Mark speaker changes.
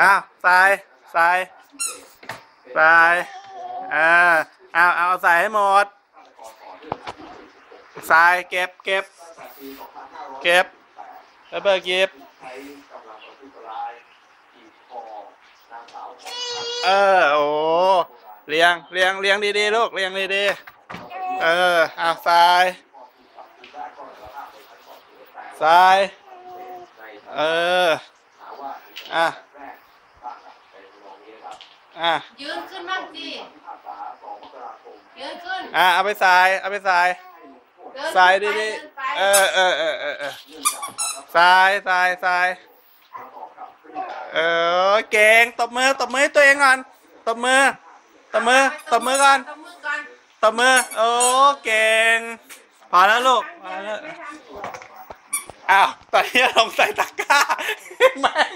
Speaker 1: อ้าวใส่ใส่ใส่เออเอาเอาใส่ให้หมดใส่เก็บเก็บเก็บแล้วเบอร์เก็บเออโอ้เลี้ยงเลี้ยงเลี้ยงดีๆลูกเลี้ยงดีๆเออเอาใส่ใส่เอออะ อะ
Speaker 2: ยืนขึ้นบ้างสิยืนขึ้น
Speaker 1: อะเอาไปใส่เอาไปใส่
Speaker 2: เดิน
Speaker 1: ใส่
Speaker 2: ขึ้นไป
Speaker 1: ดี
Speaker 2: เดินไป
Speaker 1: ๆเออเออเออเออเออใส่ใส่ใส่เออเก่งตบมือตบมือให้ตัวเองก่อนตบมือตบมือตบมือก่อน
Speaker 2: ตบมือก่อน
Speaker 1: ตบมือโอ้เก่งพอแล้วลูกพอแล้วอ้าวตอนนี้ลงใส่ตะกร้าแม่ง